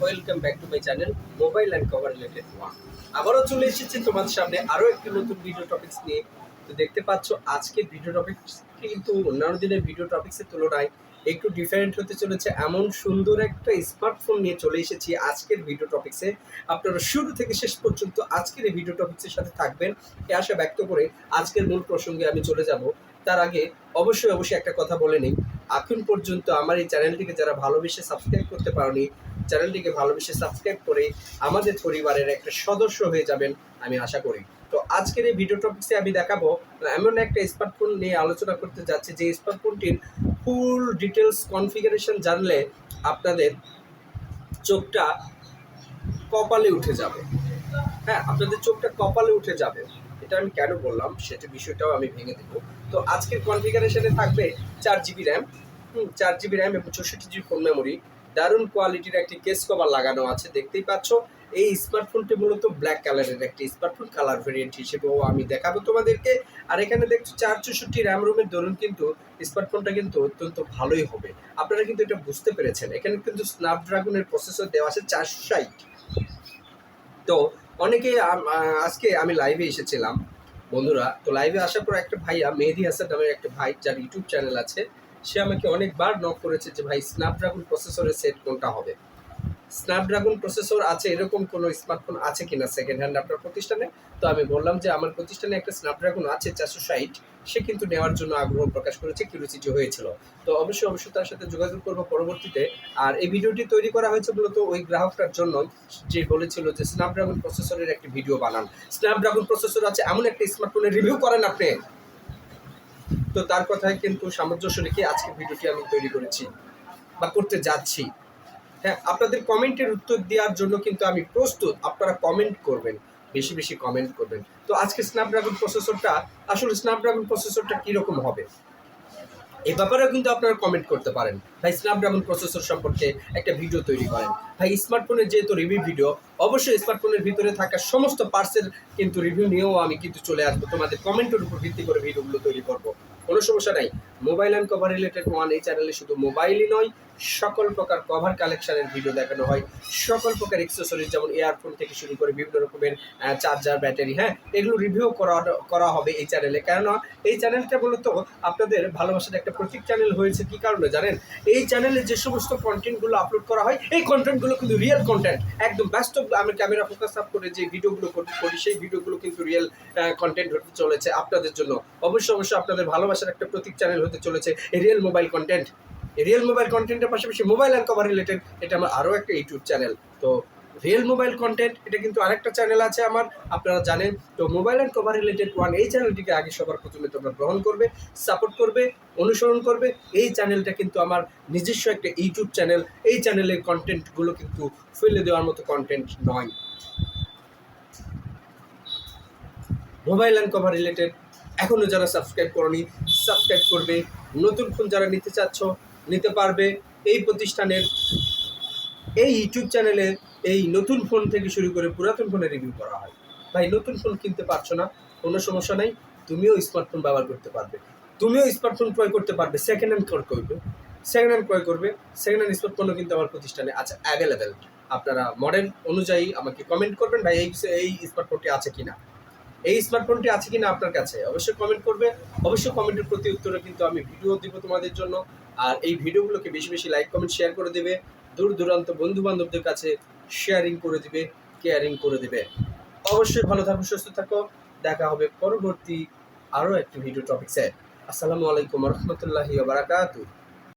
Welcome back to my channel mobile and cover related আবারও চলে এসেছি তোমাদের সামনে আরও একটি নতুন ভিডিও টপিকস নিয়ে। তো দেখতে পাচ্ছ ভিডিও টপিকস কিন্তু অন্যান্য দিনের ভিডিও টপিক্সের তুলনায় একটু ডিফারেন্ট হতে চলেছে। এমন সুন্দর একটা স্মার্টফোন নিয়ে চলে এসেছি আজকের ভিডিও টপিক্সে আপনারা শুরু থেকে শেষ পর্যন্ত আজকের এই ভিডিও টপিক্সের সাথে থাকবেন। এ আশা ব্যক্ত করে আজকের মূল প্রসঙ্গে আমি চলে যাব। তার আগে অবশ্যই অবশ্যই একটা কথা বলে নিই। এখন পর্যন্ত আমার এই চ্যানেলটিকে যারা ভালোবেসে সাবস্ক্রাইব করতে পারোনি, চ্যানেলটিকে ভালোবেসে সাবস্ক্রাইব করে আমাদের পরিবারের একটা সদস্য হয়ে যাবেন আমি আশা করি। তো আজকের এই ভিডিও টপিক্সে আমি দেখাবো এমন একটা স্মার্টফোন নিয়ে আলোচনা করতে যাচ্ছি যে স্মার্টফোনটির ফুল ডিটেলস কনফিগারেশন জানলে আপনাদের চোখটা কপালে উঠে যাবে। হ্যাঁ আপনাদের চোখটা কপালে উঠে যাবে। এটা আমি কেন বললাম, সেটা বিষয়টাও আমি ভেঙে দেবো। তো আজকের কনফিগারেশনে থাকবে চার জিবি র্যাম চার জিবি র্যাম এবং চৌষট্টি জিবি ফোন মেমোরি দারুণ কোয়ালিটির একটি কেস কভার লাগানো আছে, দেখতেই পাচ্ছ। এই স্মার্টফোনটি মূলত ব্ল্যাক কালারের একটি স্মার্টফোন কালার ভেরিয়েন্ট হিসেবেও আমি দেখাবো তোমাদেরকে। আর এখানে দেখছ চার চৌষট্টি র্যাম রুমের দরুন কিন্তু স্মার্টফোনটা কিন্তু অত্যন্ত ভালোই হবে। আপনারা কিন্তু এটা বুঝতে পেরেছেন। এখানে কিন্তু স্ন্যাপড্রাগনের প্রসেসর দেওয়া আছে চারশো ষাট। তো অনেকে আজকে আমি লাইভে এসেছিলাম, বন্ধুরা। তো লাইভে আসার পর একটা ভাইয়া, মেহেদি হাসান নামের একটা ভাই, যার ইউটিউব চ্যানেল আছে, সে আমাকে অনেকবার নক করেছে যে, ভাই স্ন্যাপড্রাগন প্রসেসরের সেট কোনটা হবে? স্ন্যাপড্রাগন প্রসেসর আছে, এরকম কোনো স্মার্টফোন আছে কিনা সেকেন্ড হ্যান্ড আপনার প্রতিষ্ঠানে? তো আমি বললাম যে আমার প্রতিষ্ঠানে একটা স্ন্যাপড্রাগন আছে, চারশো ষাট। সে কিন্তু নেওয়ার জন্য আগ্রহ প্রকাশ করেছে কিউরিসিটি হয়েছিল। তো অবশ্যই অবশ্যই তার সাথে যোগাযোগ করব পরবর্তীতে। আর এই ভিডিওটি তৈরি করা হয়েছে মূলত ওই গ্রাহকটার জন্য, যে বলেছিল যে স্ন্যাপড্রাগন প্রসেসরের একটি ভিডিও বানান। স্ন্যাপড্রাগন প্রসেসর আছে, এমন একটা স্মার্টফোনের রিভিউ করেন আপনি। তো তার কথায় কিন্তু সামঞ্জস্য রেখে আজকে ভিডিওটি আমি তৈরি করেছি, বা করতে যাচ্ছি। হ্যাঁ আপনাদের কমেন্টের উত্তর দেওয়ার জন্য কিন্তু আমি প্রস্তুত। আপনারা কমেন্ট করবেন, বেশি বেশি কমেন্ট করবেন। তো আজকে স্ন্যাপড্রাগন প্রসেসরটা আসলে স্ন্যাপড্রাগন প্রসেসরটা কীরকম হবে? এই ব্যাপারেও কিন্তু আপনারা কমেন্ট করতে পারেন। ভাই স্ন্যাপড্রাগন প্রসেসর সম্পর্কে একটা ভিডিও তৈরি করেন। ভাই স্মার্টফোনের যেহেতু রিভিউ ভিডিও অবশ্যই স্মার্টফোনের ভিতরে থাকা সমস্ত পার্টসের কিন্তু রিভিউ নিয়েও আমি কিন্তু চলে আসব। তোমাদের কমেন্টের উপর ভিত্তি করে ভিডিওগুলো তৈরি করব। কোনো সমস্যা নাই। Mobile and cover related one এই চ্যানেলে শুধু মোবাইলই নয়, সকল প্রকার কভার কালেকশনের ভিডিও দেখানো হয়। সকল প্রকার এক্সেসরিজ যেমন এয়ারফোন থেকে শুরু করে বিভিন্ন রকমের চার্জার ব্যাটারি হ্যাঁ এগুলো রিভিউ করা করা হবে এই চ্যানেলে কেননা এই চ্যানেলটা মূলত আপনাদের ভালোবাসার একটা প্রতীক চ্যানেল হয়েছে। কি কারণে জানেন? এই চ্যানেলে যে সমস্ত কন্টেন্টগুলো আপলোড করা হয়, এই কন্টেন্টগুলো কিন্তু রিয়েল কন্টেন্ট একদম ব্যস্ত, আমি ক্যামেরা ফোকাস আপ করে যে ভিডিওগুলো করি সেই ভিডিওগুলো কিন্তু রিয়েল কন্টেন্ট হতে চলেছে আপনাদের জন্য। অবশ্যই অবশ্যই আপনাদের ভালোবাসার একটা প্রতীক চ্যানেল হতে চলেছে real mobile content real mobile কন্টেন্টের পাশাপাশি মোবাইল অ্যান্ড কভার রিলেটেড এটা আমার আরও একটা ইউটিউব চ্যানেল তো রিয়েল মোবাইল কন্টেন্ট এটা কিন্তু আরেকটা চ্যানেল আছে আমার, আপনারা জানেন। তো mobile and cover related one এই চ্যানেলটিকে আগে সবার প্রথমে তোমরা গ্রহণ করবে সাপোর্ট করবে, অনুসরণ করবে। এই চ্যানেলটা কিন্তু আমার নিজস্ব একটা ইউটিউব চ্যানেল এই চ্যানেলের কন্টেন্টগুলো কিন্তু ফেলে দেওয়ার মতো কন্টেন্ট নয়। মোবাইল অ্যান্ড কভার রিলেটেড এখনও যারা সাবস্ক্রাইব করনি সাবস্ক্রাইব করবে, নতুন ফোন যারা নিতে চাচ্ছ, নিতে পারবে এই প্রতিষ্ঠানের এই ইউটিউব চ্যানেলে এই নতুন ফোন থেকে শুরু করে পুরাতন ফোনের রিভিউ করা হয়। ভাই, নতুন ফোন কিনতে পারছ না? কোনো সমস্যা নাই, তুমিও স্মার্টফোন ব্যবহার করতে পারবে। তুমিও স্মার্টফোন ক্রয় করতে পারবে সেকেন্ড হ্যান্ড ক্রয় করবে। সেকেন্ড হ্যান্ড ক্রয় করবে সেকেন্ড হ্যান্ড স্মার্টফোনও কিন্তু আমার প্রতিষ্ঠানে আছে অ্যাভেলেবেল আপনারা মডেল অনুযায়ী আমাকে কমেন্ট করবেন, ভাই, এই এই স্মার্টফোনটি আছে কিনা? এই স্মার্টফোনটি আছে কিনা আপনার কাছে অবশ্যই কমেন্ট করবে অবশ্যই কমেন্টের প্রতি উত্তরে কিন্তু আমি ভিডিও দিব তোমাদের জন্য। আর এই ভিডিওগুলোকে বেশি বেশি লাইক কমেন্ট শেয়ার করে দেবে। দূর দূরান্ত বন্ধু বান্ধবদের কাছে শেয়ারিং করে দিবে কেয়ারিং করে দেবে। অবশ্যই ভালো থাকো, সুস্থ থাকো। দেখা হবে পরবর্তী আরও একটি ভিডিও টপিক টপিক্সে আসসালামু আলাইকুম রহমতুল্লাহি বারাকাতু